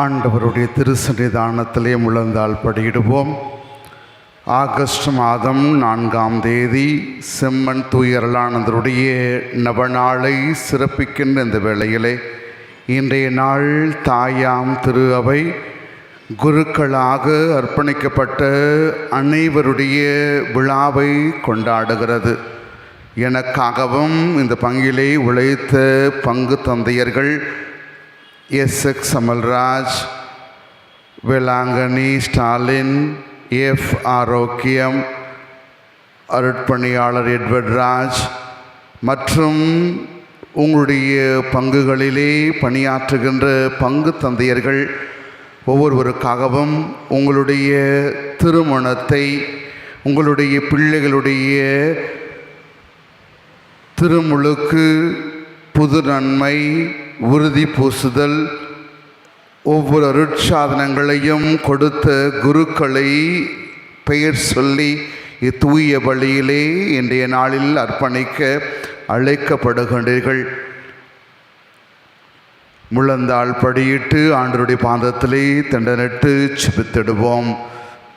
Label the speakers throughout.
Speaker 1: ஆண்டவருடைய திருசன்னிதானத்திலே முழந்தால் படியிடுவோம். ஆகஸ்ட் மாதம் நான்காம் தேதி செம்மன் தூயரலானந்தருடைய நவநாளை சிறப்பிக்கின்ற இந்த வேளையிலே இன்றைய நாள் தாயாம் திரு அவை குருக்களாக அர்ப்பணிக்கப்பட்ட அனைவருடைய விழாவை கொண்டாடுகிறது. எனக்காகவும் இந்த பங்கிலே உழைத்த பங்கு தந்தையர்கள் S X Amalraj Velankanni Stalin F Arokiyam அருட்பணியாளர் Edward Raj மற்றும் உங்களுடைய பங்குகளிலே பணியாற்றுகின்ற பங்கு தந்தையர்கள் ஒவ்வொருவருக்காகவும் உங்களுடைய திருமணத்தை உங்களுடைய பிள்ளைகளுடைய திருமுழுக்கு புது நன்மை உறுதி பூசுதல். ஒவ்வொரு அருட்சாதனங்களையும் கொடுத்த குருக்களை பெயர் சொல்லி இத்தூய வழியிலே இன்றைய நாளில் அர்ப்பணிக்க அழைக்கப்படுகின்றீர்கள். முழந்தாள் படியிட்டு ஆண்டருடைய பாதத்திலே தண்டனிட்டு சிபித்திடுவோம்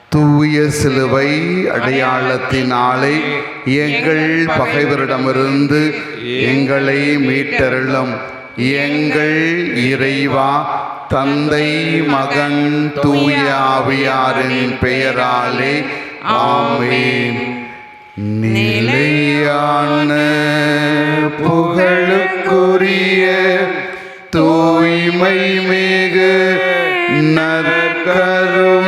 Speaker 1: தூய சிலுவை அடையாளத்தினாலே எங்கள் பகைவரிடமிருந்து எங்களை மீட்டருளும். எங்கள் இறைவா தந்தை மகன் தூய ஆவியாரின் பெயராலே ஆமேன். நிலையான புகழுக்குரிய தூய்மை மிகு நற்கருணைக்கு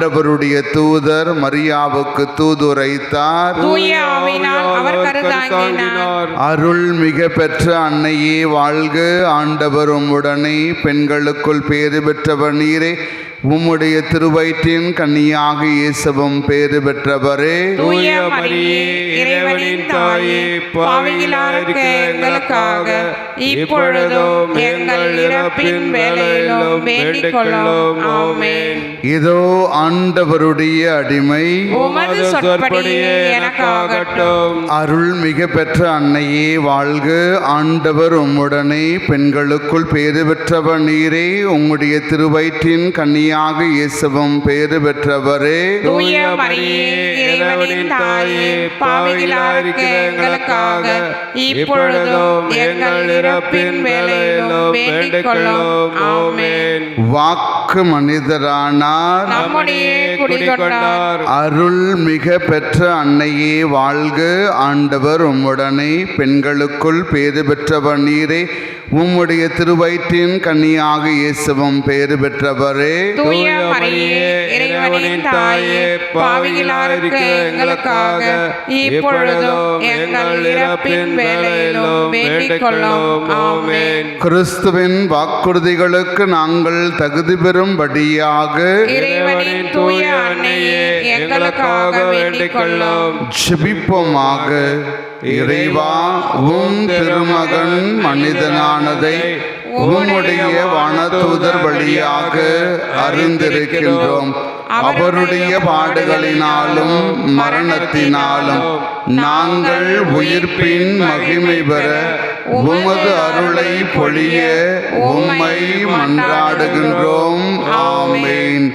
Speaker 1: ஆண்டவருடைய தூதர் மரியாவுக்கு தூதுரைத்தார். அருள் மிக பெற்ற அன்னையே வாழ்க. ஆண்டவர் உம்முடனே பெண்களுக்குள் பேறு பெற்றவர் நீரே. உம்முடைய திருவயிற்றின் கன்னியாக இயேசுவும் பேறு பெற்றவரே.
Speaker 2: தூய மரியே இறைவனின் தாயே பாவிகளாக எங்களுக்காக. இப்பொழுதும் எங்கள் இறப்பின் வேலையிலும் வேண்டிக் கொள்ளும் ஆமென்.
Speaker 1: இதோ ஆண்டவருடைய அடிமை.
Speaker 2: உமது சொற்படியே எனக்காகட்டும்.
Speaker 1: அருள் மிக பெற்ற அன்னையே வாழ்க. ஆண்டவர் உம்முடனே பெண்களுக்குள் பேறு பெற்றவர் நீரே. உம்முடைய திருவயிற்றின் கன்னியாக இயேசுவும் பேறு பெற்றவரே.
Speaker 2: பாவிகளாக எங்களுக்காக இப்பொழுதும் எங்கள் இறப்பின் வேலையிலும் வேண்டிக் கொள்ளும் ஆமென்.
Speaker 1: வாக்கு மனிதரானார்.
Speaker 2: நம்முடைய குடிகொண்டார்.
Speaker 1: அருள் மிக பெற்ற அன்னையே வாழ்க. ஆண்டவர் உம்முடனே பெண்களுக்குள் பேறு பெற்றவர் நீரே. உம்முடைய திருவயிற்றின் கன்னியாக இயேசுவும் பேறு பெற்றவரே.
Speaker 2: இறைவனின் தாயே பாவிகளாக எங்களுக்காக இப்பொழுதும் எங்கள் இறப்பின் வேலையிலும் வேண்டிக் கொள்ளும்
Speaker 1: கிறிஸ்துவின் வாக்குறுதிகளுக்கு நாங்கள் தகுதி பெறும்படியாக ஜெபிப்போமாக. இறைவா உம் திருமகன் மனிதனானதை உம்முடைய வானதூதர் வழியாக அறிந்திருக்கின்றோம். அவருடைய பாடுகளினாலும் மரணத்தினாலும் நாங்கள் உயிர்ப்பின் மகிமை பெற உமது அருளை பொழிய உம்மை மன்றாடுகின்றோம். ஆமேன்.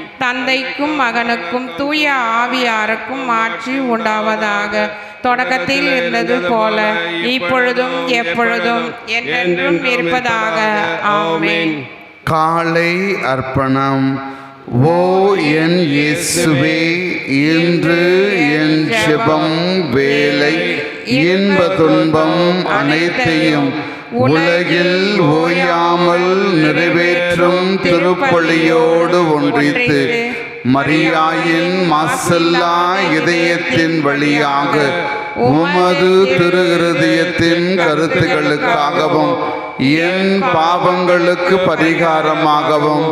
Speaker 2: தந்தைக்கும் மகனுக்கும் தூய ஆவியாருக்கும் ஆட்சி உண்டாவதாக. தொடக்கத்தில் இருந்தது போல இப்பொழுதும் எப்பொழுதும் என்றென்றும் இருப்பதாக. ஆமேன்.
Speaker 1: காலை அர்ப்பணம். ஓ என் இயேசுவே இன்று என் ஜெபம் வேலை இன்ப துன்பம் அனைத்தையும் உலகில் ஓயாமல் நிறைவேற்றும் திருப்பொழியோடு ஒன்றித்து மரியாயின் மாசல்லா இதயத்தின் வழியாக உமது திரு இருதயத்தின் கருத்துகளுக்காகவும் என் பாவங்களுக்கு பரிகாரமாகவும்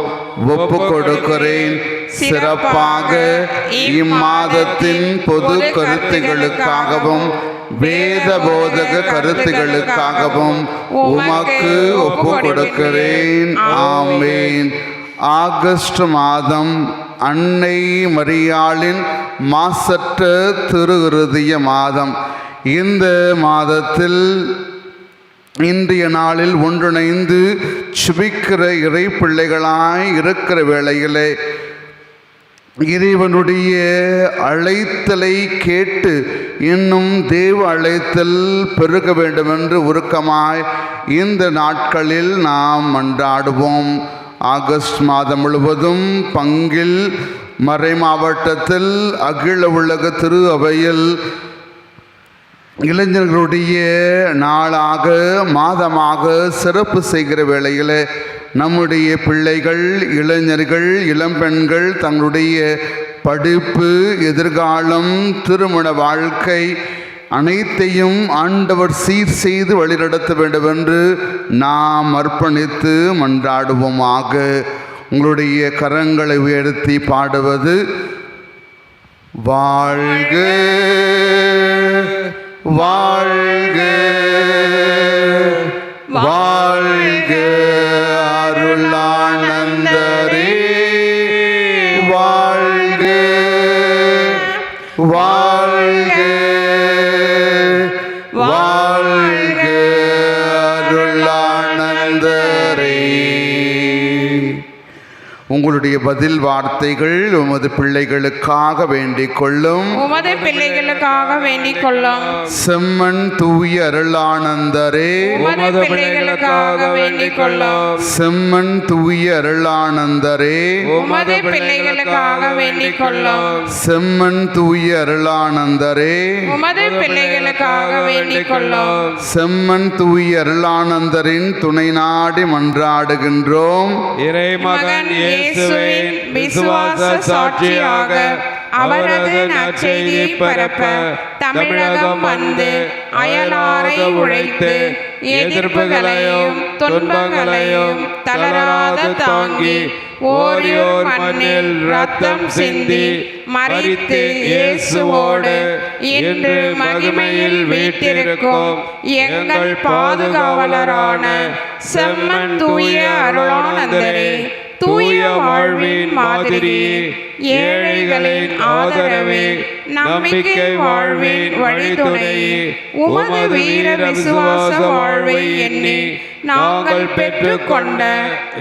Speaker 1: ஒப்பு கொடுக்கிறேன் சிறப்பாக இம்மாதத்தின் பொது கருத்துகளுக்காகவும் வேத போதக கருத்துகளுக்காகவும் உமக்கு ஒப்பு கொடுக்கிறேன் ஆமேன். ஆகஸ்ட் மாதம் அன்னை மரியாளின் மாசற்ற திரு மாதம். இந்த மாதத்தில் இன்றைய நாளில் ஒன்றிணைந்து சுபிக்கிற இறை பிள்ளைகளாய் இருக்கிற வேளையிலே இறைவனுடைய அழைத்தலை கேட்டு இன்னும் தேவ அழைத்தல் பெருக வேண்டும் என்று உருக்கமாய் இந்த நாட்களில் நாம் மன்றாடுவோம். ஆகஸ்ட் மாதம் முழுவதும் பங்கில் மறை மாவட்டத்தில் அகில உலக திரு அவையில் இளைஞர்களுடைய நாளாக மாதமாக சிறப்பு செய்கிற வேளையில் நம்முடைய பிள்ளைகள் இளைஞர்கள் இளம்பெண்கள் தங்களுடைய படிப்பு எதிர்காலம் திருமண வாழ்க்கை அனைத்தையும் ஆண்டவர் சீர் செய்து வழிநடத்த வேண்டும் என்று நாம் அர்ப்பணித்து மன்றாடுவோமாக. உங்களுடைய கரங்களை உயர்த்தி பாடுவது வாழ்க வாழ்க வாழ்க உங்களுடைய பதில் வார்த்தைகள் உமது பிள்ளைகளுக்காக வேண்டிக் கொள்ளும்.
Speaker 2: உமது பிள்ளைகளுக்காக வேண்டிக் கொள்ளும்.
Speaker 1: செம்மண் தூய அருளானந்தரே.
Speaker 2: உமது பிள்ளைகளுக்காக வேண்டிக் கொள்ளும்.
Speaker 1: செம்மண் தூய அருளானந்தரே.
Speaker 2: உமது பிள்ளைகளுக்காக வேண்டிக் கொள்ளும்.
Speaker 1: செம்மண் தூய அருளானந்தரே.
Speaker 2: உமது பிள்ளைகளுக்காக வேண்டிக் கொள்ளும்.
Speaker 1: செம்மண் தூய அருளானந்தரின் துணை நாடி மன்றாடுகின்றோம்.
Speaker 3: இறைமகன் இயேசுவின் விசுவாச சாட்சியாக அவரது நற்செய்தியை பரப்ப தமிழகம் வந்து அயலாரை உழைத்து எதிர்ப்புகளையும் துன்பங்களையும் தளராத தாங்கி ஓரியோர் மண்ணில் ரத்தம் சிந்தி மறித்து இயேசுவோடு இன்று மகிமையில் வீட்டிருக்கும் எங்கள் பாதுகாவலரான செம்மன் தூய அருளானந்தரே. தூய வாழ்வின் மாதிரியே ஏழைகளின் ஆதரவே நம்பிக்கை வாழ்வின் வழித்துணையே உமது வீர விசுவாச வாழ்வை எண்ணி நாங்கள் பெற்றுக்கொண்ட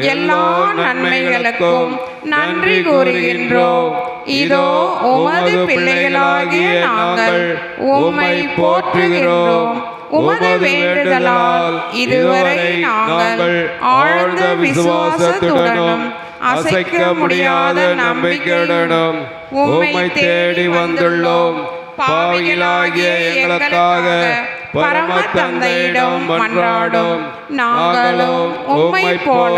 Speaker 3: எல்லா நன்மைகளுக்கும் நன்றி கூறுகின்றோம். இதோ உமது பிள்ளைகளாகிய நாங்கள் உம்மை போற்றுகிறோம் உமது வேண்டுதலால் இதுவரை நாங்கள் ஆழ்ந்த விசுவாசத்துடனும் அசைக்க முடியாத நம்பிக்கையுடனும் உம்மை தேடி வந்துள்ளோம். பாவிகளாகிய எங்களுக்காக பரம தந்தையிடம் மன்றாடும். நாங்களும் உம்மை போல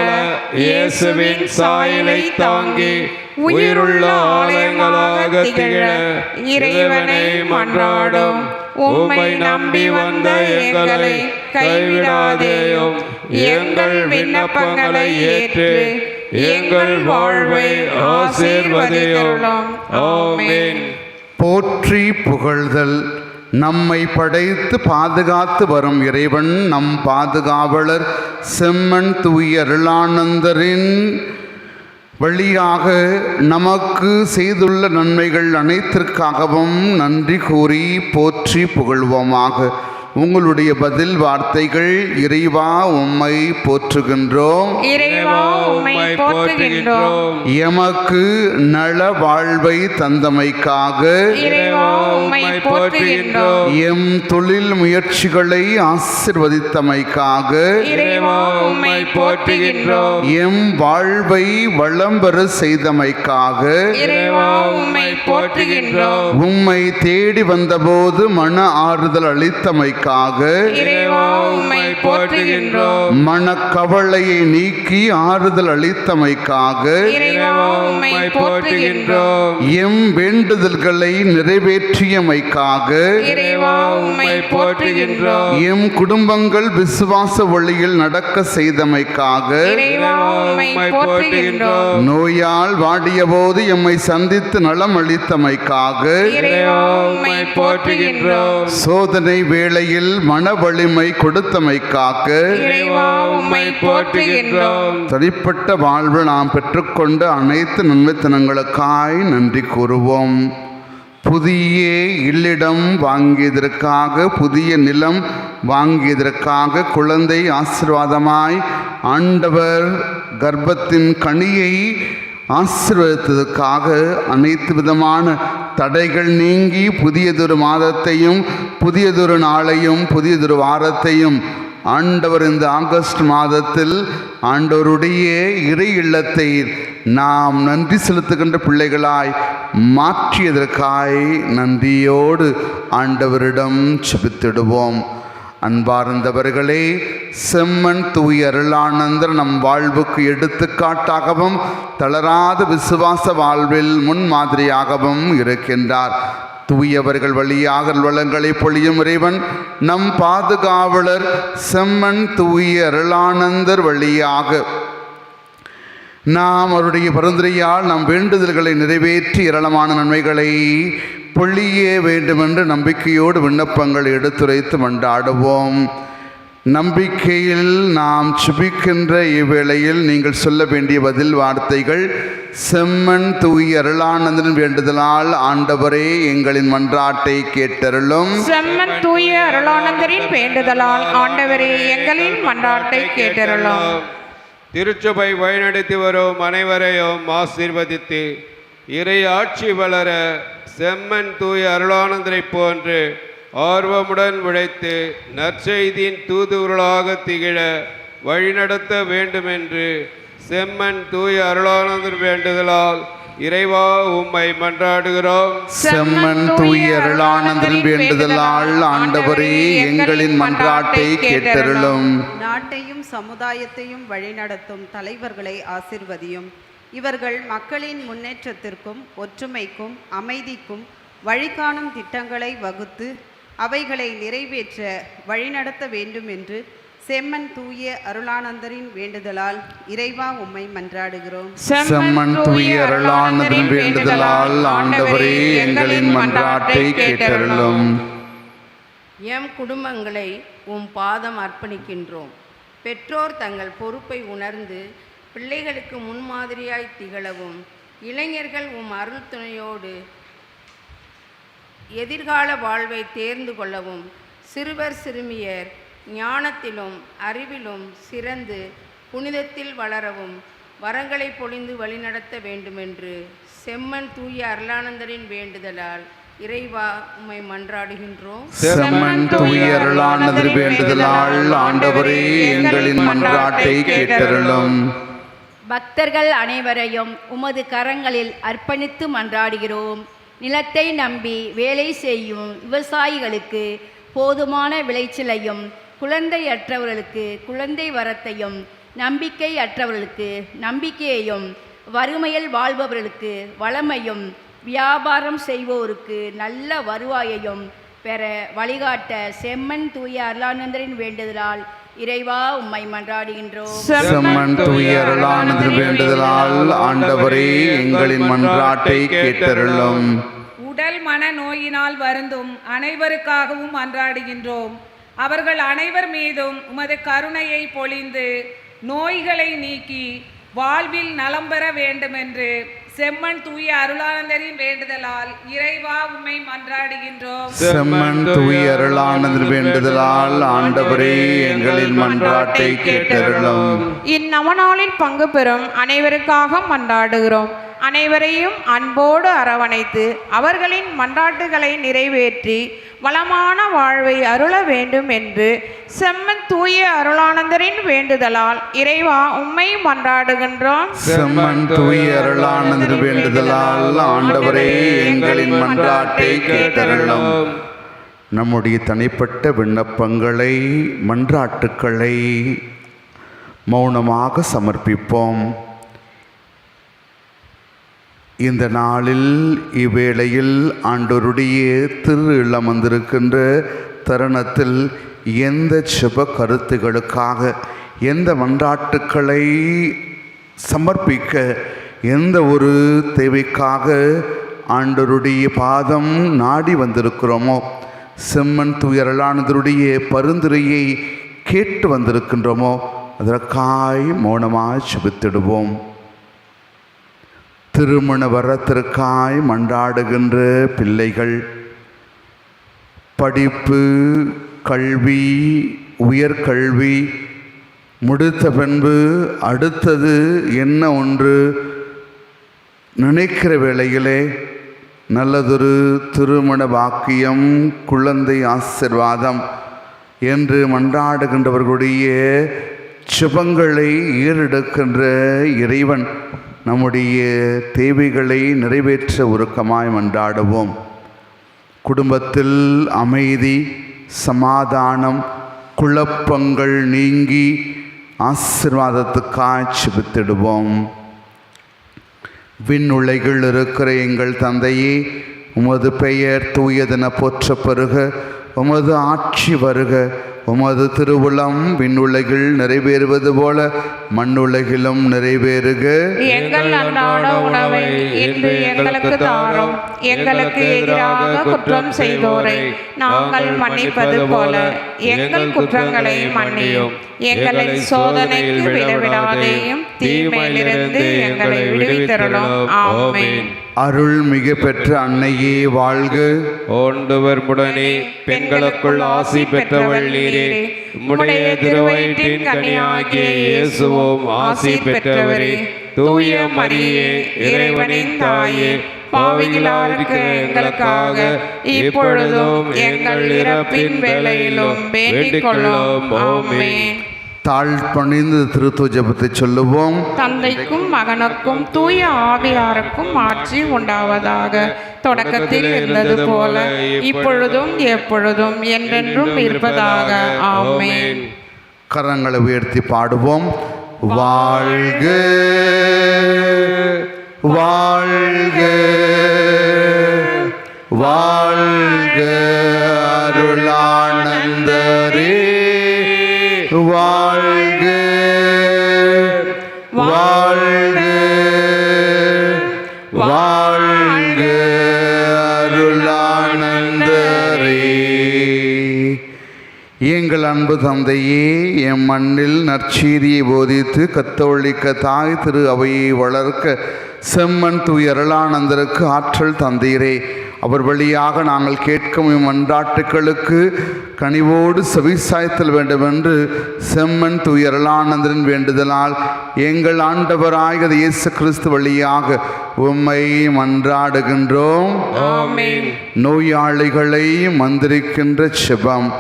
Speaker 3: இயேசுவின் சாயலை தாங்கி உயிருள்ள ஆலயங்களாக திகழ இறைவனை மன்றாடும். உம்மை நம்பி வந்த எங்களை கைவிடாதேயும் எங்கள் விண்ணப்பங்களை ஏற்று எங்கள் வாழ்வை ஆசீர்வதியும்
Speaker 1: போற்றி புகழ்தல். நம்மை படைத்து பாதுகாத்து வரும் இறைவன் நம் பாதுகாவலர் செம்மன் தூய அருளானந்தரின் வழியாக நமக்கு செய்துள்ள நன்மைகள் அனைத்திற்காகவும் நன்றி கூறி போற்றி புகழ்வோமாக. உங்களுடைய பதில் வார்த்தைகள் இறைவா உம்மை போற்றுகின்றோம். எமக்கு நல வாழ்வை தந்தமைக்காக எம் தொழில் முயற்சிகளை ஆசிர்வதித்தமைக்காக எம் வாழ்வை வளம் பெற செய்தமைக்காக
Speaker 2: உம்மை
Speaker 1: தேடி வந்தபோது மன ஆறுதல் அளித்தமைக்காக
Speaker 2: போற்றுகின்றோம்.
Speaker 1: மனக்கவலையை நீக்கி ஆறுதல் அளித்தமைக்காக
Speaker 2: இறைவா உம்மை போற்றுகின்றோம்.
Speaker 1: எம் வேண்டுதல்களை நிறைவேற்றியமைக்காக
Speaker 2: இறைவா உம்மை போற்றுகின்றோம்.
Speaker 1: எம் குடும்பங்கள் விசுவாச வழியில் நடக்க செய்தமைக்காக
Speaker 2: இறைவா உம்மை போற்றுகின்றோம்.
Speaker 1: நோயால் வாடியபோது எம்மை சந்தித்து நலம் அளித்தமைக்காக
Speaker 2: இறைவா உம்மை போற்றுகின்றோம்.
Speaker 1: சோதனை வேளையில் மன வலிமை கொடுத்தமைக்காக தனிப்பட்ட வாழ்வு நாம் பெற்றுக்கொண்ட அனைத்து நன்மைத்தனங்களுக்காய் நன்றி கூறுவோம். புதிய இல்லிடம் வாங்கியதற்காக புதிய நிலம் வாங்கியதற்காக குழந்தை ஆசீர்வாதமாய் ஆண்டவர் கர்ப்பத்தின் கனியை ஆசீர்வதித்ததற்காக அனைத்து விதமான தடைகள் நீங்கி புதியதொரு மாதத்தையும் புதியதொரு நாளையும் புதியதொரு வாரத்தையும் ஆண்டவர் இந்த ஆகஸ்ட் மாதத்தில் ஆண்டவருடைய இறை இல்லத்தை நாம் நன்றி செலுத்துகின்ற பிள்ளைகளாய் மாற்றியதற்காய் நன்றியோடு ஆண்டவரிடம் செபித்திடுவோம். அன்பார்ந்தவர்களே செம்மன் தூய அருளானந்தர் நம் வாழ்வுக்கு எடுத்துக்காட்டாகவும் தளராத விசுவாச வாழ்வில் முன்மாதிரியாகவும் இருக்கின்றார். தூயவர்கள் வழியாக வளங்களை பொழியும் இறைவன் நம் பாதுகாவலர் செம்மன் தூய அருளானந்தர் வழியாக நாம் அவருடைய பரிந்துரையால் நம் வேண்டுதல்களை நிறைவேற்றி ஏராளமான நன்மைகளை பொழிய வேண்டுமென்று நம்பிக்கையோடு விண்ணப்பங்கள் எடுத்துரைத்து மண்டாடுவோம் நம்பிக்கையில் நாம் சுபிக்கின்ற இவ்வேளையில் நீங்கள் சொல்ல வேண்டிய பதில் வார்த்தைகள் செம்மன் தூய் அருளானந்தன் வேண்டுதலால் ஆண்டவரே எங்களின் மன்றாட்டை கேட்டருளும்.
Speaker 2: செம்மன் தூய அருளானந்தரின் வேண்டுதலால் ஆண்டவரே எங்களின் மன்றாட்டை கேட்டருளும்.
Speaker 3: திருச்சபை வழிநடத்தி வரும் அனைவரையும் ஆசீர்வதித்து இறை ஆட்சி வளர செம்மன் தூய அருளானந்தரை போன்று ஆர்வமுடன் உழைத்து நற்செய்தியின் தூதுவர்களாக திகழ வழிநடத்த வேண்டுமென்று செம்மன் தூய அருளானந்தர் வேண்டுதலால் இறைவா உம்மை மன்றாடுகிறோம்.
Speaker 1: செம்மன் தூய அருளானந்தன் வேண்டுதலால் ஆண்டவரே எங்களின் மன்றாட்டை கேட்டருளும்.
Speaker 4: நாட்டையும் சமுதாயத்தையும் வழிநடத்தும் தலைவர்களை ஆசிர்வதியும். இவர்கள் மக்களின் முன்னேற்றத்திற்கும் ஒற்றுமைக்கும் அமைதிக்கும் வழிகாணும் திட்டங்களை வகுத்து அவைகளை நிறைவேற்ற வழிநடத்த வேண்டும் என்று செம்மன் தூய அருளானந்தரின் வேண்டுதலால் இறைவா உம்மை மன்றாடுகிறோம்.
Speaker 1: செம்மன் தூய அருளானந்தன் வேண்டுதலால் ஆண்டவரே எங்களின் மன்றாட்டை கேட்டருளும்.
Speaker 5: எம் குடும்பங்களை உம் பாதம் அர்ப்பணிக்கின்றோம். பெற்றோர் தங்கள் பொறுப்பை உணர்ந்து பிள்ளைகளுக்கு முன்மாதிரியாய் திகழவும் இளைஞர்கள் உம் அருள் துணையோடு எதிர்கால வாழ்வை தேர்ந்து கொள்ளவும் சிறுவர் சிறுமியர் ஞானத்திலும் அறிவிலும் சிறந்து புனிதத்தில் வளரவும் வரங்களை பொழிந்து வழிநடத்த வேண்டுமென்று செம்மன் தூய அருளானந்தரின் வேண்டுதலால் இறைவா உம்மை மன்றாடுகின்றோம்.
Speaker 1: செம்மன் தூய அருளானந்தன் வேண்டுதலால் ஆண்டவரே எங்களின் மன்றாட்டை கேட்டருளும்.
Speaker 6: பக்தர்கள் அனைவரையும் உமது கரங்களில் அர்ப்பணித்து மன்றாடுகிறோம். நிலத்தை நம்பி வேலை செய்யும் விவசாயிகளுக்கு போதுமான விளைச்சலையும் குழந்தையற்றவர்களுக்கு குழந்தை வரத்தையும் நம்பிக்கையற்றவர்களுக்கு நம்பிக்கையையும் வறுமையில் வாழ்பவர்களுக்கு வளமையும் வியாபாரம் செய்வோருக்கு நல்ல வருவாயையும் பெற வழிகாட்ட செம்மன் தூய அருளானந்தரின் வேண்டுதலால் இறைவா உம்மை மன்றாடுகின்றோம்.
Speaker 1: செம்மன் துயரலானது வேண்டுதலால் ஆண்டவரே எங்களின் மன்றாட்டை கேட்டருளும்.
Speaker 7: உடல் மன நோயினால் வருந்தும் அனைவருக்காகவும் அன்றாடுகின்றோம் அவர்கள் அனைவர் மீதும் உமது கருணையை பொழிந்து நோய்களை நீக்கி வாழ்வில் நலம் பெற வேண்டுமென்று செம்மன் தூய அருளானந்தரின் வேண்டுதலால் இறைவா உம்மை மன்றாடுகின்றோம்.
Speaker 1: செம்மன் துயரலானது வேண்டுதலால் ஆண்டவரே எங்களின் மன்றாட்டை கேட்டருளும்.
Speaker 2: இந்நவநாளில் பங்கு பெறும் அனைவருக்காக மன்றாடுகிறோம். அனைவரையும் அன்போடு அரவணைத்து அவர்களின் மன்றாட்டுகளை நிறைவேற்றி வளமான வாழ்வை அருள வேண்டும் என்று செம்மன் தூய அருளானந்தரின் வேண்டுதலால் இறைவா உம்மை மன்றாடுகின்றோம்.
Speaker 1: செம்மன் தூய அருளானந்தர் வேண்டுதலால் ஆண்டவரே எங்களின் மன்றாட்டை கேட்டருளும். நம்முடைய தனிப்பட்ட விண்ணப்பங்களை மன்றாட்டுக்களை மௌனமாக சமர்ப்பிப்போம். இந்த நாளில் இவ்வேளையில் ஆண்டோருடைய திரு இல்லம் வந்திருக்கின்ற தருணத்தில் எந்த சுப கருத்துகளுக்காக எந்த மன்றாட்டுக்களை சமர்ப்பிக்க எந்த ஒரு தேவைக்காக ஆண்டவருடைய பாதம் நாடி வந்திருக்கிறோமோ செம்மன் துயரலானதருடைய பரிந்துரையை கேட்டு வந்திருக்கின்றோமோ அதற்காய் மௌனமாக சுபித்திடுவோம். திருமண வரத்திற்காய் மன்றாடுகின்ற பிள்ளைகள். படிப்பு கல்வி உயர்கல்வி முடித்த பின்பு அடுத்தது என்ன ஒன்று? நினைக்கிற வேளையிலே நல்லதொரு திருமண வாக்கியம் குழந்தை ஆசிர்வாதம் என்று மன்றாடுகின்றவர்களுடைய சுபங்களை ஈரெடுக்கின்ற இறைவன். நம்முடைய தேவைகளை நிறைவேற்ற உருக்கமாய் மன்றாடுவோம். குடும்பத்தில் அமைதி சமாதானம் குழப்பங்கள் நீங்கி ஆசிர்வாதத்துக்காய் செபித்திடுவோம். விண்ணுலைகள் இருக்கிற எங்கள் தந்தையே உமது பெயர் தூயதென போற்றப்பெறுக உமது ஆட்சி வருக உமது திருவுளம் விண்ணுலகில் நிறைவேறுவது போல மண்ணுலகிலும் நிறைவேறுக.
Speaker 2: எங்கள் அன்றாட உணவை இன்று எங்களுக்கு தாரும். எங்களுக்கு எதிராக குற்றம் செய்தோரை நாங்கள் மன்னிப்பது போல எங்கள் குற்றங்களை மன்னியும். எங்களை சோதனைக்கு விடவிடாதேயும் தீமையிலிருந்து எங்களை விடுவித்தரலும் ஆமென்.
Speaker 1: அருள் மிக பெற்ற அன்னையே வாழ்க.
Speaker 3: ஆண்டவர் முடனே பெண்களுக்குள் ஆசி பெற்றவள் நீரே. உம்முடைய திருவயிற்றின் கனியாகிய இயேசுவோம் ஆசி பெற்றவரே. தூய மரியே இறைவனின் தாயே பாவிகளாருக்கு எங்களுக்காக இப்பொழுதும் எங்கள் இறப்பின் வேலையிலும் வேண்டிக் கொள்ளும் ஆமென்.
Speaker 1: தாழ் பணிந்து திருத்துவ ஜெபத்தை சொல்லுவோம்.
Speaker 2: தந்தைக்கும் மகனுக்கும் தூய ஆவியாருக்கும் ஆட்சி உண்டாவதாக. தொடக்கத்தில் இருந்தது போல இப்பொழுதும் எப்பொழுதும் என்றென்றும் இருப்பதாக. ஆமென்.
Speaker 1: கரங்களை உயர்த்தி பாடுவோம். வாழ்க வாழ்க வாழ்க அருளானந்தரே. வாழ்க அன்பு தந்தையே எம் மண்ணில் நற்செய்தியை போதித்து கத்தோலிக்க தாய் திரு அவையை வளர்க்க செம்மன் துயரலானந்தருக்கு ஆற்றல் தந்தீரே. அவர் வழியாக நாங்கள் கேட்கும் இம்மன்றாட்டுக்களுக்கு கனிவோடு செவிசாய்த்தல் வேண்டும் என்று செம்மன் துயரலானந்தரின் வேண்டுதலால் எங்கள் ஆண்டவராக இயேசு கிறிஸ்து வழியாக உம்மை மன்றாடுகின்றோம். நோயாளிகளை மந்திரிக்கின்ற செபம்.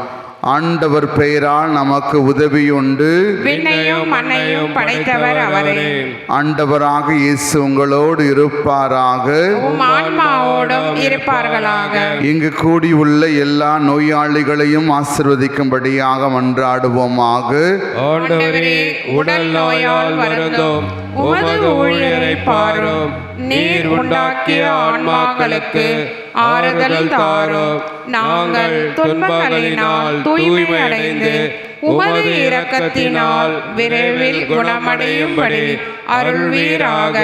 Speaker 1: ஆண்டவர் பெயரால் நமக்கு உதவியுண்டு.
Speaker 2: விண்ணையும் மண்ணையும் படைத்தவர் அவரே.
Speaker 1: ஆண்டவராக இயேசு உங்களோடு இருப்பாராக.
Speaker 2: ஆன்மாவோடும் இருப்பார்களாக.
Speaker 1: இங்கு கூடியுள்ள எல்லா நோயாளிகளையும் ஆசிர்வதிக்கும்படியாக மன்றாடுவோமாக.
Speaker 3: ஆண்டவரே உடல் நோயால் வருந்தோம். உமது ஊழியரை பாரும். நீர் உண்டாக்கிய ஆன்மாக்களுக்கு ஆறுதல் தாரும் நாங்கள் துன்பங்களினால் தூய்மை அடைந்து உமது இரக்கத்தினால் விரைவில் குணமடையும்படி அருள்வீராக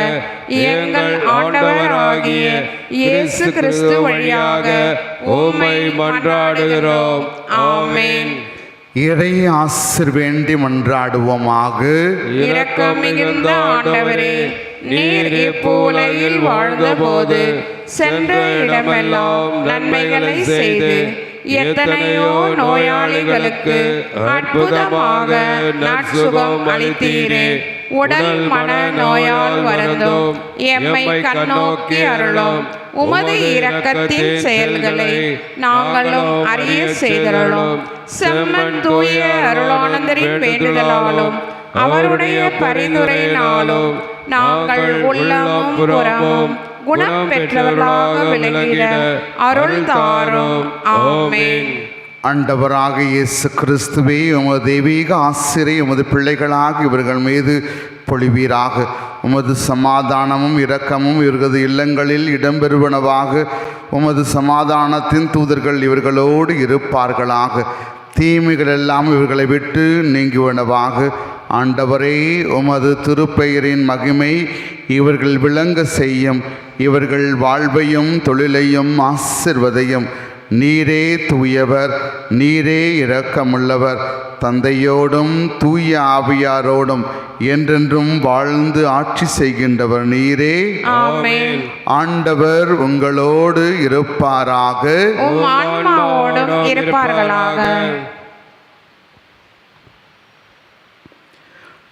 Speaker 3: எங்கள் ஆண்டவராகிய இயேசு கிறிஸ்து வழியாக உம்மை மன்றாடுகிறோம். ஆமென்.
Speaker 1: இறை ஆசிர் வேண்டி மன்றாடுவோமாக?
Speaker 2: இரக்கம் மிகுந்த ஆண்டவரே நீர் இப்பூலையில் வாழ்ந்தபோது சென்ற இடமெல்லாம் நன்மைகளை செய்து எத்தனையோ நோயாளிகளுக்கு அற்புதமாக நற்சுகம் அளித்தீரே. உடல் மன நோயால் வருந்தோம் எம்மை கண்ணோக்கி அருளும். உமது இரக்கத்தின் செயல்களை நாங்களும் அறிய செய்தருளும். செம்மன் தூய அருளானந்தரின் வேண்டுதலாலும் அவருடைய பரிந்துரையினாலும் நாங்கள் உள்ளமும் புறமும் குணம் பெற்றவர்களாக விளங்கிட அருள் தாரும் ஆமேன்.
Speaker 1: ஆண்டவராக இயேசு கிறிஸ்துவே உமது தெய்வீக ஆசிரியர் உமது பிள்ளைகளாக இவர்கள் மீது பொழிவீராக. உமது சமாதானமும் இரக்கமும் இவர்களது இல்லங்களில் இடம்பெறுவனவாக. உமது சமாதானத்தின் தூதர்கள் இவர்களோடு இருப்பார்களாக. தீமைகள் எல்லாம் இவர்களை விட்டு நீங்குவனவாக. ஆண்டவரே உமது திருப்பெயரின் மகிமை இவர்கள் விளங்க செய்யும். இவர்கள் வாழ்வையும் தொழிலையும் ஆசிர்வதையும். நீரே தூயவர் நீரே இரக்கமுள்ளவர். தந்தையோடும் தூய ஆவியாரோடும் என்றென்றும் வாழ்ந்து ஆட்சி செய்கின்றவர் நீரே. ஆண்டவர் உங்களோடு இருப்பாராக
Speaker 2: உம் ஆன்மாவோடும் இருப்பார்களாக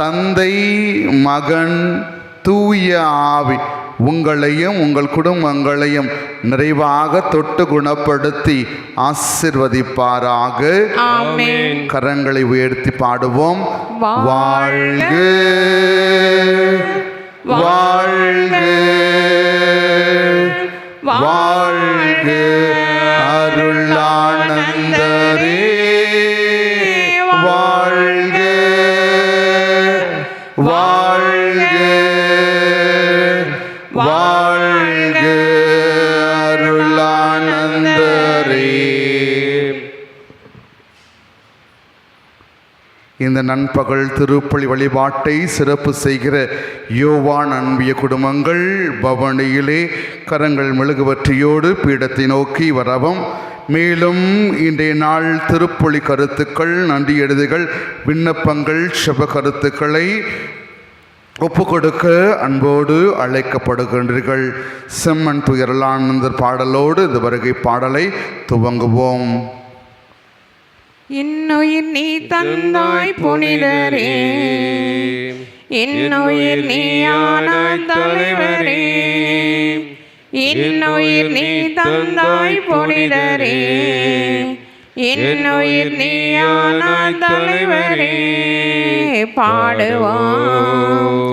Speaker 1: தந்தை மகன் தூய ஆவி உங்களையும் உங்கள் குடும்பங்களையும் நிறைவாக தொட்டு குணப்படுத்தி ஆசிர்வதிப்பாராக. கரங்களை உயர்த்தி பாடுவோம்.
Speaker 2: வாழ்க,
Speaker 1: வாழ்க. வாழ்க. வாழ்க. அருளானந்தரே. இந்த நண்பகல் திருப்பலி வழிபாட்டை சிறப்பு செய்கிற யோவான் அன்பிய குடும்பங்கள் பவனியிலே கரங்கள் மெழுகுவற்றியோடு பீடத்தை நோக்கி வரவும். மேலும் இன்றைய நாள் திருப்பொழி கருத்துக்கள் நன்றி எழுதுகள் விண்ணப்பங்கள் செப கருத்துக்களை ஒப்பு கொடுக்க அன்போடு அழைக்கப்படுகின்றீர்கள். செம்மன் துயரலானந்தர் பாடலோடு இந்த வருகை பாடலை துவங்குவோம்.
Speaker 2: இன்னுயிர் நீ தந்தாய் புனிதரே. இன்னுயிர் நீயானாய் தலைவரே. இன்னுயிர் நீ தந்தாய் புனிதரே. இன்னுயிர் நீயானாய் தலைவரே. பாடுவோம்.